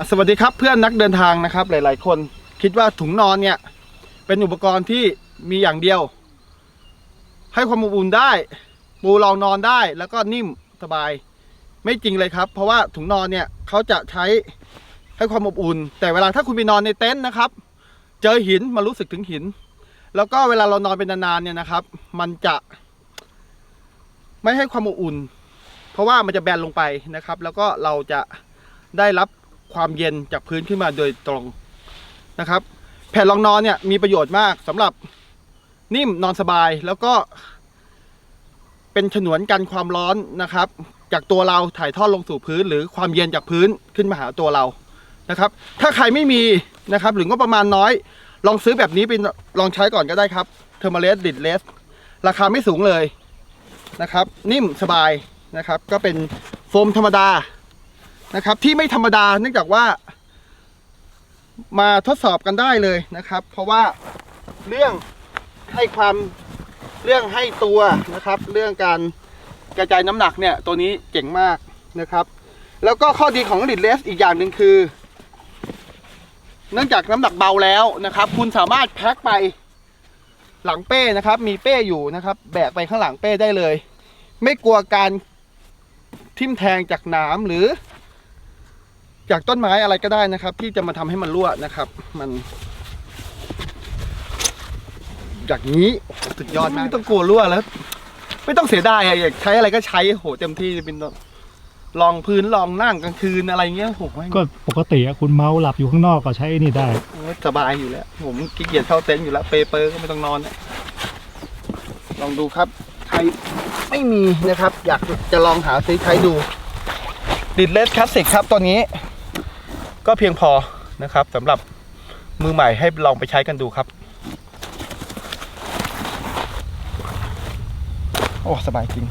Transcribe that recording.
สวัสดีครับเพื่อนนักเดินทางนะครับ หลาย ๆ คนคิดว่าถุงนอนเนี่ย เป็นอุปกรณ์ที่มีอย่างเดียว ให้ความอบอุ่นได้ ปูรองนอนได้แล้วก็นิ่มสบาย ไม่จริงเลยครับ เพราะว่าถุงนอนเนี่ยเขาจะใช้ให้ความอบอุ่น แต่เวลาถ้าคุณไปนอนในเต็นท์นะครับ เจอหินมารู้สึกถึงหิน แล้วก็เวลาเรานอนเป็นนานๆเนี่ยนะครับ มันจะไม่ให้ความอบอุ่น เพราะว่ามันจะแบนลงไปนะครับ แล้วก็เราจะได้รับ ความเย็นจากพื้นขึ้นมาโดยตรงนะครับ แผ่นรองนอนเนี่ยมีประโยชน์มากสำหรับนิ่มนอนสบายแล้วก็ เป็นฉนวนกันความร้อนนะครับ จากตัวเราถ่ายทอดลงสู่พื้น หรือความเย็นจากพื้นขึ้นมาหาตัวเรานะครับ ถ้าใครไม่มีนะครับหรือก็ประมาณน้อย ลองซื้อแบบนี้ไปลองใช้ก่อนก็ได้ครับเทอร์มาเลสดิดเลสราคาไม่สูงเลยนะครับ นิ่มสบายนะครับ ก็เป็นโฟมธรรมดา นะครับ ที่ไม่ธรรมดาเนื่องจากว่า มาทดสอบกันได้เลยนะครับ เพราะว่าเรื่องให้ความเรื่องให้ตัวนะครับ เรื่องการกระจายน้ำหนักเนี่ยตัวนี้เจ๋งมากนะครับ แล้วก็ข้อดีของลิดเลสอีกอย่างหนึ่งคือ เนื่องจากน้ำหนักเบาแล้วนะครับ คุณสามารถแพ็คไปหลังเป้นะครับ มีเป้อยู่นะครับ แบกไปข้างหลังเป้ได้เลย ไม่กลัวการทิ่มแทงจากหนามหรือ จากต้นไม้อะไรก็ได้นะครับ ที่จะมาทำให้มันรั่วนะครับ มันอย่างนี้โอ้โหสุดยอดมากไม่ต้องกลัวรั่วแล้ว ไม่ต้องเสียดายอะอยากใช้อะไรก็ใช้โหเต็มที่เป็นลองพื้นลองนั่งกลางคืนอะไรเงี้ยโหไม่งก็ปกติอะคุณเมาหลับอยู่ข้างนอกก็ใช้นี่ได้สบายอยู่แล้ว ผมขี้เกียจเข้าเต็นท์อยู่แล้ว เปเปอร์ก็ไม่ต้องนอนเนี่ยลองดูครับใครไม่มีนะครับ อยากจะลองหาซื้อใช้ดูดิดเลสคลาสสิกครับตัวนี้ ก็เพียงพอนะครับสำหรับมือใหม่ให้ลองไปใช้กันดูครับ โอ้ สบายจริง